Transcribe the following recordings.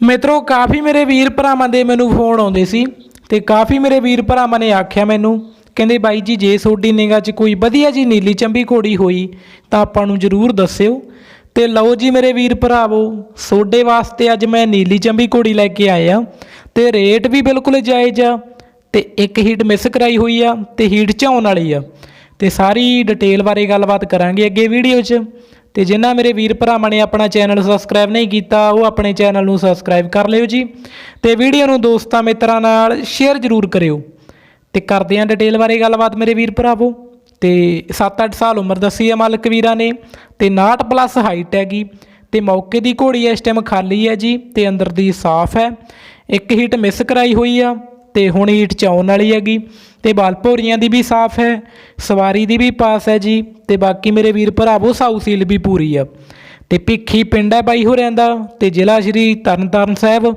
ਮਿੱਤਰੋ, ਕਾਫੀ ਮੇਰੇ ਵੀਰ ਭਰਾਵਾਂ ਦੇ ਮੈਨੂੰ ਫੋਨ ਆਉਂਦੇ ਸੀ ਤੇ ਕਾਫੀ ਮੇਰੇ ਵੀਰ ਭਰਾਵਾਂ ਨੇ ਆਖਿਆ ਮੈਨੂੰ, ਕਹਿੰਦੇ ਬਾਈ ਜੀ, ਜੇ ਤੁਹਾਡੀ ਨਿਗਾਹ 'ਚ ਕੋਈ ਵਧੀਆ ਜੀ ਨੀਲੀ ਚੰਬੀ ਘੋੜੀ ਹੋਈ, ਤਾਂ ਆਪਾਂ ਨੂੰ ਜ਼ਰੂਰ ਦੱਸਿਓ। ਤੇ ਲਓ ਜੀ ਮੇਰੇ ਵੀਰ ਭਰਾਵੋ ਸੋਡੇ ਵਾਸਤੇ ਅੱਜ ਮੈਂ ਨੀਲੀ ਚੰਬੀ ਘੋੜੀ ਲੈ ਕੇ ਆਇਆ। ਤੇ ਰੇਟ ਵੀ ਬਿਲਕੁਲ ਜਾਇਜ਼ ਆ, ਤੇ ਇੱਕ ਹੀਟ ਮਿਸ ਕਰਾਈ ਹੋਈ ਆ, ਤੇ ਹੀਟ ਝਾਉਣ ਵਾਲੀ ਆ। ਤੇ ਸਾਰੀ ਡਿਟੇਲ ਬਾਰੇ ਗੱਲਬਾਤ ਕਰਾਂਗੇ ਅੱਗੇ ਵੀਡੀਓ 'ਚ। ਤੇ ਜਿਨ੍ਹਾਂ ਮੇਰੇ ਵੀਰ ਭਰਾਵਾਂ ਨੇ ਆਪਣਾ ਚੈਨਲ ਸਬਸਕ੍ਰਾਈਬ ਨਹੀਂ ਕੀਤਾ, ਉਹ ਆਪਣੇ ਚੈਨਲ ਨੂੰ ਸਬਸਕ੍ਰਾਈਬ ਕਰ ਲਿਓ ਜੀ ਤੇ ਵੀਡੀਓ ਨੂੰ ਦੋਸਤਾਂ ਮਿੱਤਰਾਂ ਨਾਲ ਸ਼ੇਅਰ ਜ਼ਰੂਰ ਕਰਿਓ। ਤੇ ਕਰਦੇ ਆਂ ਡਿਟੇਲ ਬਾਰੇ ਗੱਲਬਾਤ ਮੇਰੇ ਵੀਰ ਭਰਾਵੋ। ਤੇ 7-8 ਸਾਲ ਉਮਰ ਦੱਸੀ ਹੈ ਮਾਲਕ ਵੀਰਾਂ ਨੇ ਤੇ 69 ਪਲੱਸ ਹਾਈਟ ਹੈਗੀ ਤੇ ਮੌਕੇ ਦੀ ਘੋੜੀ ਇਸ ਟਾਈਮ ਖਾਲੀ ਹੈ ਜੀ ਤੇ ਅੰਦਰ ਦੀ ਸਾਫ਼ ਹੈ। ਇੱਕ ਹੀਟ ਮਿਸ ਕਰਾਈ ਹੋਈ ਆ। ਤੇ ਹੁਣ ਹੀਟ ਚ ਆਉਣ ਵਾਲੀ ਹੈਗੀ। ਤੇ ਬਾਲਪੋਰੀਆਂ ਦੀ ਵੀ ਸਾਫ਼ ਹੈ, ਸਵਾਰੀ ਦੀ ਵੀ ਪਾਸ ਹੈ ਜੀ। ਤੇ ਬਾਕੀ ਮੇਰੇ ਵੀਰ ਭਰਾਵੋ, ਸਾਊ ਸੀਲ ਵੀ ਪੂਰੀ ਆ। ਤੇ ਭਿੱਖੀ ਪਿੰਡ ਹੈ ਬਾਈ ਹੋਰਿਆਂ ਦਾ, ਤੇ ਜ਼ਿਲ੍ਹਾ ਸ਼੍ਰੀ ਤਰਨਤਾਰਨ ਸਾਹਿਬ।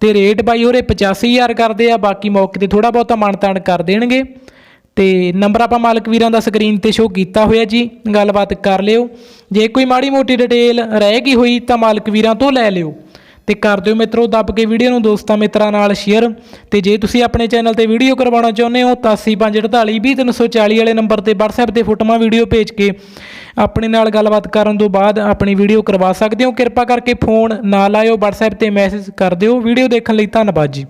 ਤੇ ਰੇਟ ਬਾਈ ਹੋਰੇ 85000 ਕਰਦੇ ਆ, ਬਾਕੀ ਮੌਕੇ ਤੇ ਥੋੜਾ ਬਹੁਤਾ ਮਾਨਤਾਨ ਕਰ ਦੇਣਗੇ। ਤੇ ਨੰਬਰ ਆਪਾਂ ਮਾਲਕ ਵੀਰਾਂ ਦਾ ਸਕਰੀਨ ਤੇ ਸ਼ੋ ਕੀਤਾ ਹੋਇਆ ਜੀ, ਗੱਲਬਾਤ ਕਰ ਲਿਓ। ਜੇ ਕੋਈ ਮਾੜੀ ਮੋਟੀ ਡਿਟੇਲ ਰਹਿ ਗਈ ਹੋਈ ਤਾਂ ਮਾਲਕ ਵੀਰਾਂ ਤੋਂ ਲੈ ਲਿਓ। ਤੇ ਕਰ ਦਿਓ ਮਿੱਤਰੋ, ਦੱਬ ਕੇ ਵੀਡੀਓ ਨੂੰ ਦੋਸਤਾਂ ਮਿੱਤਰਾਂ ਨਾਲ ਸ਼ੇਅਰ ਤੇ ਜੇ ਤੁਸੀਂ ਆਪਣੇ ਚੈਨਲ ਤੇ ਵੀਡੀਓ ਕਰਵਾਉਣਾ ਚਾਹੁੰਦੇ ਹੋ, ਤਾਂ 8548 ਵਾਲੇ ਨੰਬਰ ਤੇ WhatsApp ਤੇ ਫੋਟੋਆਂ ਵੀਡੀਓ ਭੇਜ ਕੇ ਆਪਣੇ ਨਾਲ ਗੱਲਬਾਤ ਕਰਨ ਤੋਂ ਬਾਅਦ ਆਪਣੀ ਵੀਡੀਓ ਕਰਵਾ ਸਕਦੇ ਹੋ। ਕਿਰਪਾ ਕਰਕੇ ਫੋਨ ਨਾ ਲਾਇਓ, WhatsApp ਤੇ ਮੈਸੇਜ ਕਰ ਦਿਓ। ਵੀਡੀਓ ਦੇਖਣ ਲਈ ਧੰਨਵਾਦ ਜੀ।